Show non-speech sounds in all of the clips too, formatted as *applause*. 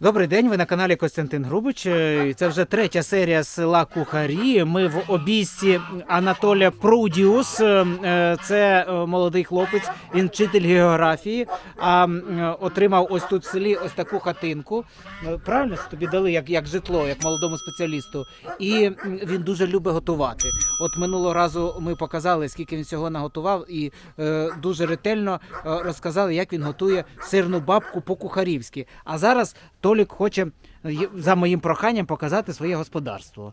Добрий день, ви на каналі Костянтин Грубич. Е, Це вже третя серія села Кухарі. Ми в обійсті Анатолія Прудіус. Е, е, Це молодий хлопець, він вчитель географії. А отримав ось тут в селі ось таку хатинку. Е, Правильно тобі дали як, як житло, як молодому спеціалісту. І він дуже любить готувати. От минулого разу ми показали, скільки він всього наготував, і дуже ретельно розказали, як він готує сирну бабку по-кухарівськи. А зараз Толік хоче е, за моїм проханням показати своє господарство.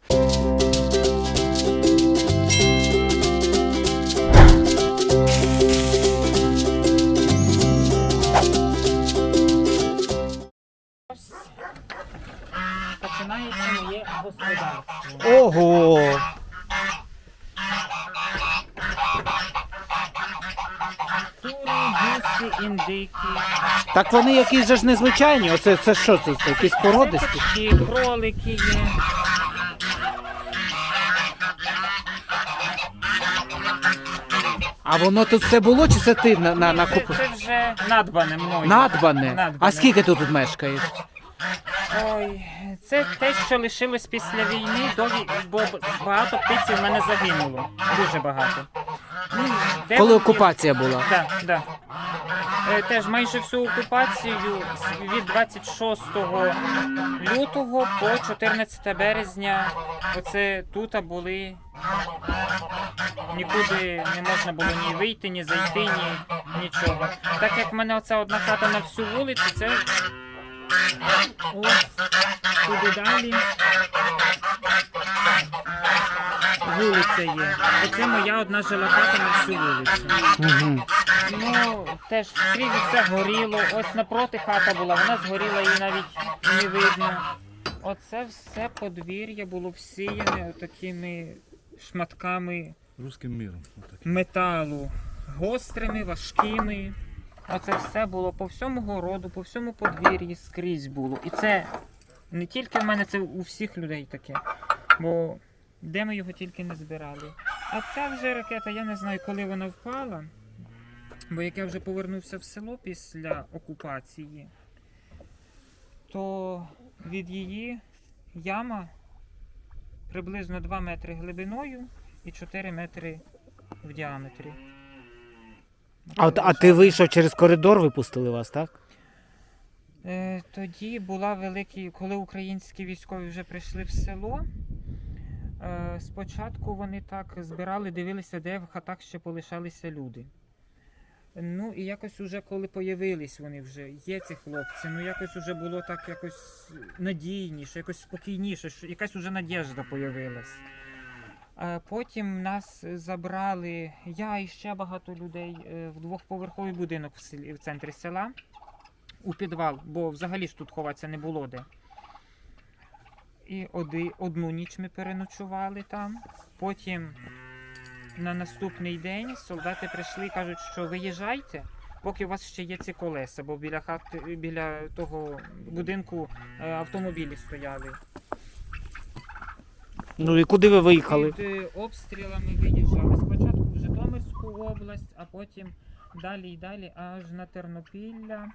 Починається моє господарство. Ого! Кури, гуси, індики. Так вони якісь же ж незвичайні. Оце це що це? це якісь породисті? Це качки, кролики є. А воно тут все було, чи це ти на, на, на Це, купу? це вже надбане мною. Надбане. А скільки ти тут мешкаєш? Ой, це те, що лишилось після війни, до бо багато птиці в мене загинуло. Дуже багато. Ну, де Коли вони- окупація була? Так, так. Е, Теж майже всю окупацію від 26 лютого по 14 березня. Оце тут були. Нікуди не можна було ні вийти, ні зайти, ні нічого. Так як в мене оця одна хата на всю вулицю, це ось туди далі. Вулиця є. Оце моя одна жила хата на всю вулицю. Угу. Ну, теж скрізь все горіло. Ось напроти хата була, вона згоріла і навіть не видно. Оце все подвір'я було всіяне такими шматками Руським міром. Отак. металу, гострими, важкими. Оце все було по всьому городу, по всьому подвір'ї скрізь було. І це не тільки в мене, це у всіх людей таке. Бо де ми його тільки не збирали. А ця вже ракета, я не знаю, коли вона впала. Бо як я вже повернувся в село після окупації, то від її яма приблизно 2 метри глибиною і 4 метри в діаметрі. А, от- а ти вийшов через коридор, випустили вас, так? Е, Тоді була великі, коли українські військові вже прийшли в село. Е, Спочатку вони так збирали, дивилися, де в хатах ще полишалися люди. Ну і якось уже коли появились вони вже, є ці хлопці, ну якось уже було так якось надійніше, якось спокійніше, що якась уже надіжда появилась. Е, Потім нас забрали, я і ще багато людей е, в двохповерховий будинок в селі в центрі села у підвал, бо взагалі ж тут ховатися не було де. І оди, одну ніч ми переночували там. Потім на наступний день солдати прийшли і кажуть, що виїжджайте, поки у вас ще є ці колеса, бо біля хати, біля того будинку е, автомобілі стояли. Ну і куди ви виїхали? Під е, обстрілами виїжджали. Спочатку в Житомирську область, а потім далі і далі аж на Тернопілля.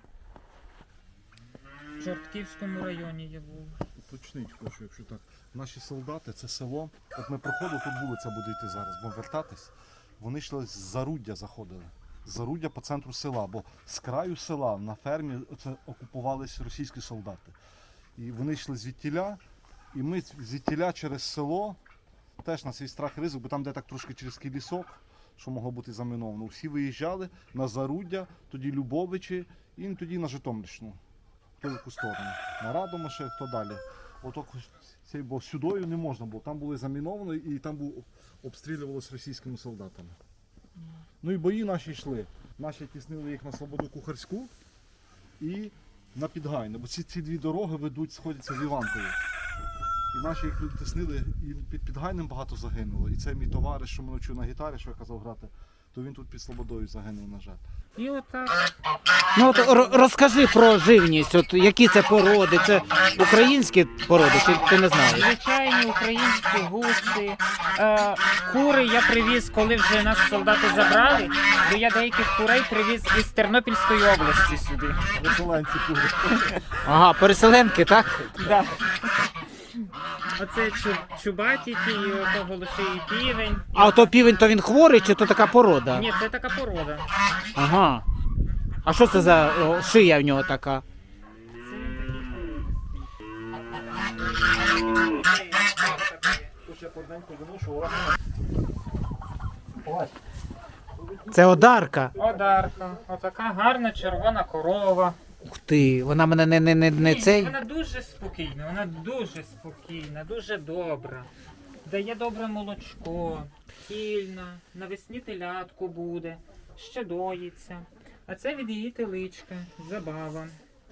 В Чортківському районі я був. Уточніть хочу, якщо так. Наші солдати, це село. От ми проходили, тут вулиця буде йти зараз, бо вертатись. Вони йшли з Заруддя заходили. З Заруддя по центру села, бо з краю села на фермі це окупувались російські солдати. І вони йшли звідтіля, і ми звідтіля через село, теж на свій страх ризик, бо там де так трошки через такий лісок, що могло бути заміновано. Всі виїжджали на Заруддя, тоді Любовичі, і тоді на Житомирщину. Хто в яку сторону. На Радомише, хто далі. Отак бо сюдою не можна було. Там були заміновано і там був обстрілювалося російськими солдатами. Ну і бої наші йшли. Наші тіснили їх на Слободу Кухарську і на Підгайне. Бо ці, ці дві дороги ведуть, сходяться в Іванкові. І наші їх тиснили, і під Підгайнем багато загинуло. І це мій товариш, що мене вчив на гітарі, що я казав грати. То він тут під Слободою загинув, на жаль. І отак. Ну от ро- розкажи про живність, от які це породи, це українські породи, чи ти не знаєш? Звичайні українські гуси. Е, кури я привіз, коли вже нас солдати забрали, бо я деяких курей привіз із Тернопільської області сюди. Веселенці кури. Ага, переселенки, так? Да. Оце чу, чубаті ті, і ото голоший півень. А ото півень, то він хворий, чи то така порода? Ні, це така порода. Ага. А що це за о, шия в нього така? Це одарка. Одарка. Отака гарна червона корова. Ух ти, вона мене не, не, не, не Ні, цей. Вона дуже спокійна, вона дуже спокійна, дуже добра. Дає добре молочко, хільна, навесні телятку буде, ще доїться. А це від її теличка, забава.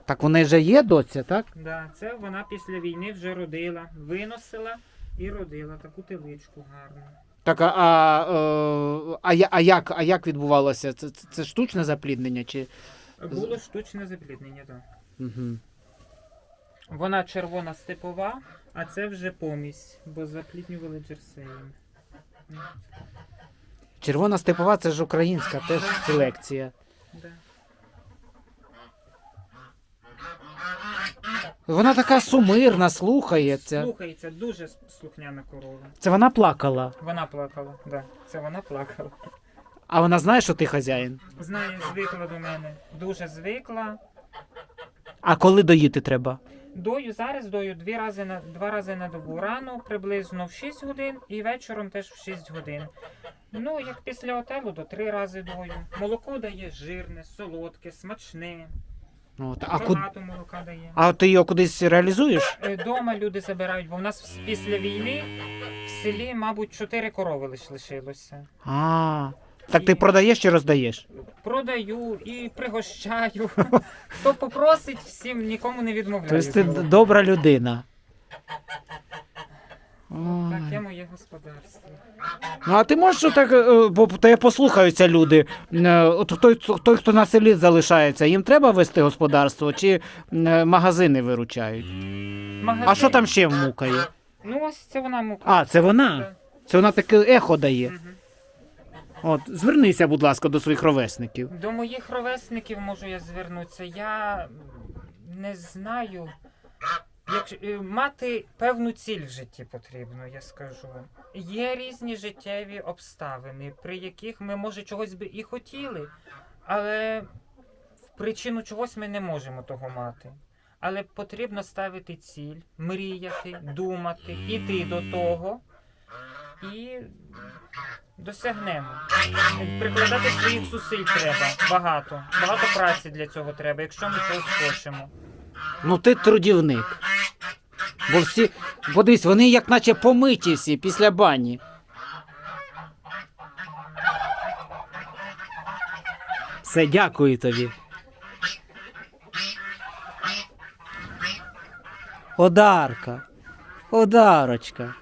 Так вони вже є доця, так? Да, це вона після війни вже родила, виносила і родила таку теличку гарну. Так, а, а, е, а, я- а, як, а як відбувалося? Це, це, це штучне запліднення? Чи... Було штучне запліднення, так. Угу. Вона червона степова, а це вже помість, бо запліднювали джерсеєм. Червона степова це ж українська теж селекція. Да. Вона така сумирна, слухається. Слухається, дуже слухняна корова. Це вона плакала. Вона плакала, да. Це вона плакала. А вона знає, що ти хазяїн. Знає, звикла до мене. Дуже звикла. А коли доїти треба? Дою зараз дою дві рази на два рази на добу. Рано приблизно в 6 годин і вечором теж в 6 годин. Ну, як після отелу, то три рази дою. Молоко дає жирне, солодке, смачне. От, а, куд... Багато молока дає. а ти його кудись реалізуєш? Е, Дома люди забирають, бо в нас після війни в селі, мабуть, чотири корови лиш лишилося. А, так ти продаєш чи роздаєш? Продаю і пригощаю. *laughs* Хто попросить, всім нікому не відмовляю. Тобто ти добра людина. Таке моє господарство. Ну а ти можеш так, е, бо тебе послухаються люди. е, От той, той, хто на селі залишається, їм треба вести господарство чи е, магазини виручають? Магазин. А що там ще мукає? Ну ось це вона мука. А, це вона. Це вона таке ехо дає. Мгм. От, звернися, будь ласка, до своїх ровесників. До моїх ровесників можу я звернутися. Я не знаю. Як е, мати певну ціль в житті потрібно, я скажу. Є різні життєві обставини, при яких ми, може, чогось би і хотіли, але в причину чогось ми не можемо того мати. Але потрібно ставити ціль, мріяти, думати, іти до того і досягнемо. Прикладати своїх зусиль треба багато. Багато праці для цього треба, якщо ми чогось хочемо. Ну ти трудівник. Бо всі, подивись, вони як наче помиті всі після бані. Все, дякую тобі. Одарка. Одарочка.